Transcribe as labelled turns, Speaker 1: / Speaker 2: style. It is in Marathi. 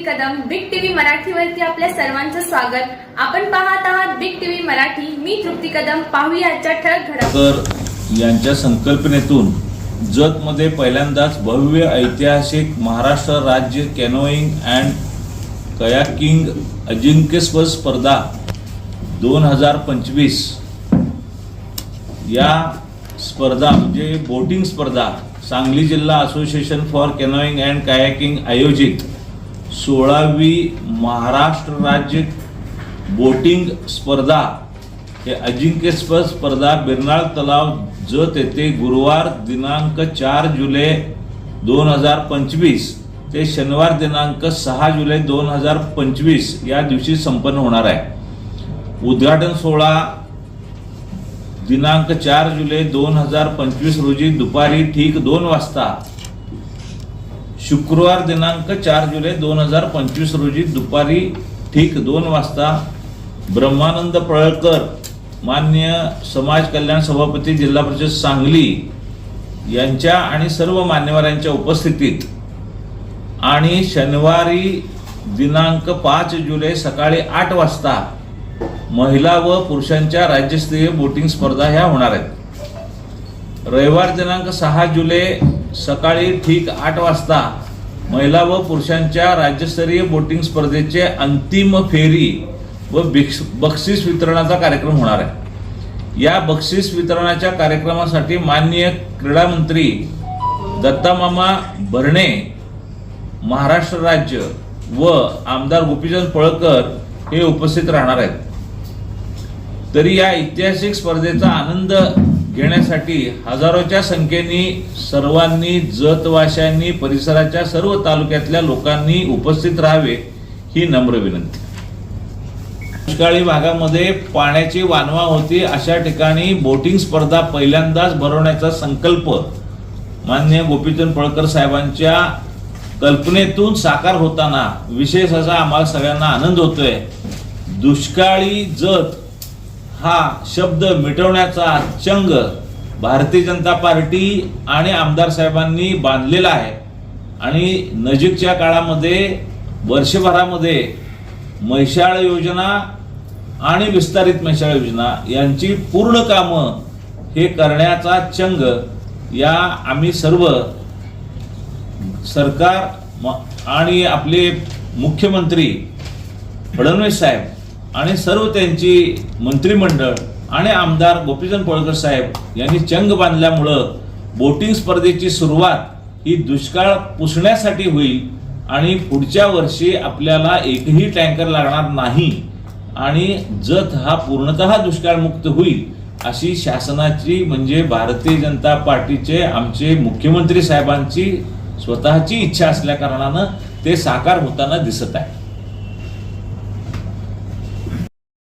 Speaker 1: कदम बिग टीव्ही मराठी मराठीवरती आपल्या सर्वांचं स्वागत. आपण पाहत आहात बिग टीव्ही मराठी. मी तृप्ती कदम. पाहूया आजच्या ठळक घडामोडी.
Speaker 2: तर यांच्या संकल्पनेतून जतमध्ये पहिल्यांदाच भव्य ऐतिहासिक महाराष्ट्र राज्य कॅनोईंग अँड कयाकिंग अजिंक्यस्पद स्पर्धा दोन हजार पंचवीस. या स्पर्धा म्हणजे बोटिंग स्पर्धा सांगली जिल्हा association for canoeing and kayaking आयोजित. सोळावी महाराष्ट्र राज्य बोटिंग स्पर्धा हे अजिंक्यस्पद स्पर्धा बिरनाळ तलाव जत येथे गुरुवार दिनांक चार जुलै दोन हजार पंचवीस ते शनिवार दिनांक सहा जुलै दोन हजार पंचवीस या दिवशी संपन्न होणार आहे. उद्घाटन सोहळा दिनांक चार जुलै दोन हजार पंचवीस रोजी दुपारी ठीक दोन वाजता शुक्रवार दिनांक चार जुलै दोन हजार पंचवीस रोजी दुपारी ठीक दोन वाजता ब्रह्मानंद पळळकर मान्य समाज कल्याण सभापती जिल्हा परिषद सांगली यांच्या आणि सर्व मान्यवरांच्या उपस्थितीत आणि शनिवारी दिनांक पाच जुलै सकाळी आठ वाजता महिला व पुरुषांच्या राज्यस्तरीय बोटिंग स्पर्धा ह्या होणार आहेत. रविवार दिनांक सहा जुलै सकाळी ठीक आठ वाजता महिला व पुरुषांच्या राज्यस्तरीय बोटिंग स्पर्धेचे अंतिम फेरी व बिक्स- बक्षीस वितरणाचा कार्यक्रम होणार आहे. या बक्षीस वितरणाच्या कार्यक्रमासाठी माननीय क्रीडा मंत्री दत्तामामा भरणे महाराष्ट्र राज्य व आमदार गोपीचंद पळकर हे उपस्थित राहणार आहेत. तरी या ऐतिहासिक स्पर्धेचा आनंद घेण्यासाठी हजारोच्या संख्येने सर्वांनी जतवाशांनी परिसराच्या सर्व तालुक्यातल्या लोकांनी उपस्थित राहावे ही नम्र विनंती. दुष्काळी भागामध्ये पाण्याची वानवा होती अशा ठिकाणी बोटिंग स्पर्धा पहिल्यांदाच भरवण्याचा संकल्प मान्य गोपीचंद पळकर साहेबांच्या कल्पनेतून साकार होताना विशेष असा आम्हाला सगळ्यांना आनंद होतोय. दुष्काळी जत हा शब्द मिटवण्याचा चंग भारतीय जनता पार्टी आणि आमदार साहेबांनी बांधलेला आहे. आणि नजीकच्या काळामध्ये वर्षभरामध्ये म्हैसाळ योजना आणि विस्तारित म्हैसाळ योजना यांची पूर्ण कामं हे करण्याचा चंग या आम्ही सर्व सरकार आणि आपले मुख्यमंत्री फडणवीस साहेब आणि सर्व त्यांची मंत्रिमंडळ आणि आमदार गोपीचंद पळकर साहेब यांनी चंग बांधल्यामुळं बोटिंग स्पर्धेची सुरुवात ही दुष्काळ पुसण्यासाठी होईल आणि पुढच्या वर्षी आपल्याला एकही टँकर लागणार नाही आणि जत हा पूर्णतः दुष्काळमुक्त होईल अशी शासनाची म्हणजे भारतीय जनता पार्टीचे आमचे मुख्यमंत्री साहेबांची स्वतःची इच्छा असल्या कारणानं ते साकार होताना दिसत आहे.